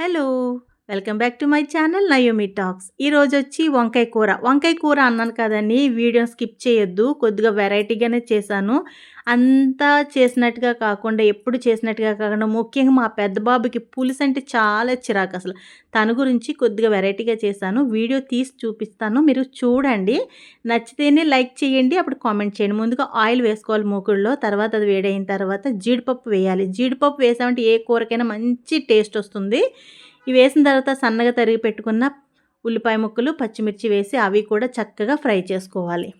Hello welcome back to my channel Naomi Talks. ఈరోజు వచ్చి వంకాయ కూర. వంకాయ కూర అన్నాను కదండి వీడియో స్కిప్ చేయొద్దు. కొద్దిగా వెరైటీగానే చేశాను. అంతా చేసినట్టుగా కాకుండా ఎప్పుడు చేసినట్టుగా కాకుండా ముఖ్యంగా మా పెద్ద బాబుకి పులుసు అంటే చాలా చిరాకు అసలు. తన గురించి కొద్దిగా వెరైటీగా చేశాను. వీడియో తీసి చూపిస్తాను. మీరు చూడండి. నచ్చితేనే లైక్ చేయండి. అప్పుడు కామెంట్ చేయండి. ముందుగా ఆయిల్ వేసుకోవాలి మూకుడులో. తర్వాత అది వేడైన తర్వాత జీడిపప్పు వేయాలి. జీడిపప్పు వేసామంటే ఏ కూరకైనా మంచి టేస్ట్ వస్తుంది. ఇవి వేసిన తర్వాత సన్నగా తరిగి పెట్టుకున్న ఉల్లిపాయ ముక్కలు పచ్చిమిర్చి వేసి అవి కూడా చక్కగా ఫ్రై చేసుకోవాలి.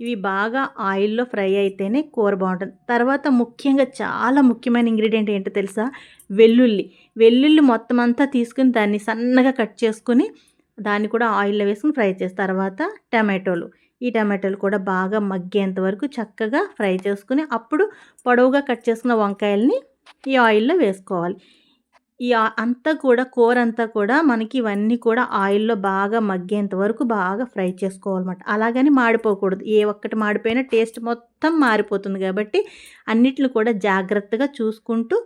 ఇవి బాగా ఆయిల్లో ఫ్రై అయితేనే కూర బాగుంటుంది. తర్వాత ముఖ్యంగా చాలా ముఖ్యమైన ఇంగ్రీడియంట్ ఏంటో తెలుసా? వెల్లుల్లి. వెల్లుల్లి మొత్తం అంతా తీసుకుని దాన్ని సన్నగా కట్ చేసుకుని దాన్ని కూడా ఆయిల్లో వేసుకుని ఫ్రై చేసి తర్వాత టమాటోలు. ఈ టమాటోలు కూడా బాగా మగ్గేంత వరకు చక్కగా ఫ్రై చేసుకుని అప్పుడు పొడవుగా కట్ చేసుకున్న వంకాయల్ని ఈ ఆయిల్లో వేసుకోవాలి. ఈ అంతా కూడా కూర అంతా కూడా మనకి ఇవన్నీ కూడా ఆయిల్లో బాగా మగ్గేంత వరకు బాగా ఫ్రై చేసుకోవాలన్నమాట. అలాగని మాడిపోకూడదు. ఏ ఒక్కటి మాడిపోయినా టేస్ట్ మొత్తం మారిపోతుంది కాబట్టి అన్నిటిని కూడా జాగ్రత్తగా చూసుకుంటూ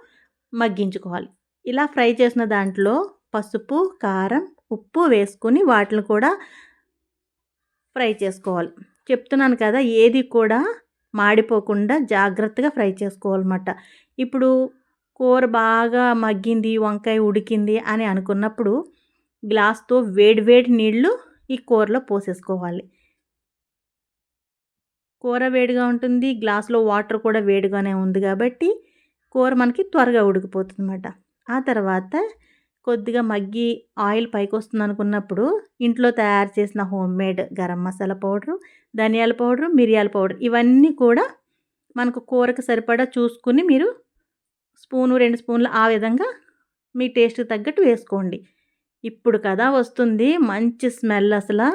మగ్గించుకోవాలి. ఇలా ఫ్రై చేసిన దాంట్లో పసుపు కారం ఉప్పు వేసుకుని వాటిని కూడా ఫ్రై చేసుకోవాలి. చెప్తున్నాను కదా ఏది కూడా మాడిపోకుండా జాగ్రత్తగా ఫ్రై చేసుకోవాలన్నమాట. ఇప్పుడు కూర బాగా మగ్గింది వంకాయ ఉడికింది అని అనుకున్నప్పుడు గ్లాస్తో వేడి వేడి నీళ్ళు ఈ కూరలో పోసేసుకోవాలి. కూర వేడిగా ఉంటుంది గ్లాస్లో వాటర్ కూడా వేడిగానే ఉంది కాబట్టి కూర మనకి త్వరగా ఉడికిపోతుంది అన్నమాట ఆ తర్వాత కొద్దిగా మగ్గి ఆయిల్ పైకి వస్తుంది అనుకున్నప్పుడు ఇంట్లో తయారు చేసిన home made garam masala powder ధనియాల పౌడరు మిరియాల పౌడర్ ఇవన్నీ కూడా మనకు కూరకు సరిపడా చూసుకుని మీరు స్పూను రెండు స్పూన్లు ఆ విధంగా మీ టేస్ట్ తగ్గట్టు వేసుకోండి. ఇప్పుడు కదా వస్తుంది. మంచి స్మెల్ అసలు.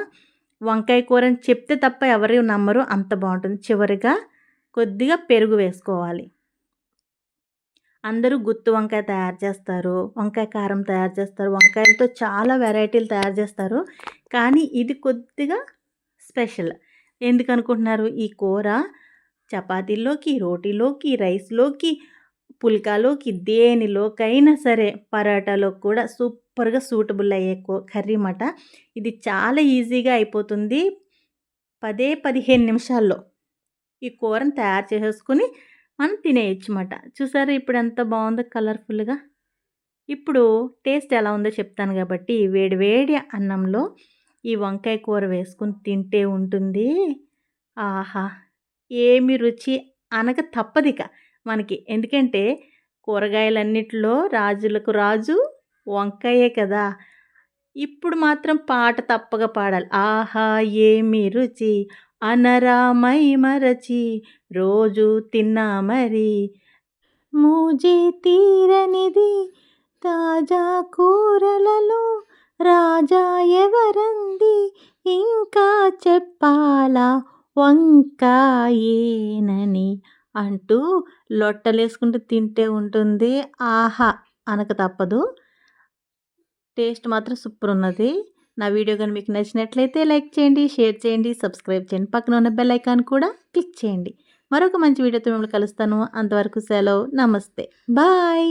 వంకాయ కూర అని చెప్తే తప్ప ఎవరు నమ్మరు. అంత బాగుంటుంది. చివరిగా కొద్దిగా పెరుగు వేసుకోవాలి. అందరూ గుత్తు వంకాయ తయారు చేస్తారు. వంకాయ కారం తయారు చేస్తారు. వంకాయలతో చాలా వెరైటీలు తయారు చేస్తారు. కానీ ఇది కొద్దిగా స్పెషల్. ఎందుకనుకుంటున్నారు? ఈ కూర చపాతీలోకి రోటీలోకి రైస్లోకి పుల్కాలోకి దేనిలోకైనా సరే పరాటాలో కూడా సూపర్గా సూటబుల్ అయ్యే కర్రీ మాట ఇది చాలా ఈజీగా అయిపోతుంది. పదే పదిహేను నిమిషాల్లో ఈ కూరను తయారు చేసేసుకుని మనం తినేయచ్చు మాట చూసారా ఇప్పుడు ఎంత బాగుందో కలర్ఫుల్గా. ఇప్పుడు టేస్ట్ ఎలా ఉందో చెప్తాను కాబట్టి వేడివేడి అన్నంలో ఈ వంకాయ కూర వేసుకుని తింటే ఉంటుంది. ఆహా! ఏమి రుచి అనక తప్పదిక. మనకి. ఎందుకంటే కూరగాయలన్నిటిలో రాజులకు రాజు వంకాయే కదా. ఇప్పుడు మాత్రం పాట తప్పగా పాడాలి. ఆహా ఏమి రుచి? అనరామై మరచి రోజు తిన్నా మరి. మూజీ తీరనిది తాజా కూరలలో రాజా ఎవరంది? ఇంకా చెప్పాలా వంకాయేనని? అంటూ లొట్టలేసుకుంటూ తింటే ఉంటుంది. ఆహా! అనక తప్పదు. టేస్ట్ మాత్రం సూపర్ ఉన్నది నా వీడియో కానీ మీకు నచ్చినట్లయితే లైక్ చేయండి షేర్ చేయండి సబ్స్క్రైబ్ చేయండి. పక్కన ఉన్న బెల్ ఐకాన్ కూడా క్లిక్ చేయండి. మరొక మంచి వీడియోతో మిమ్మల్ని కలుస్తాను. అంతవరకు సెలవు. నమస్తే. బాయ్!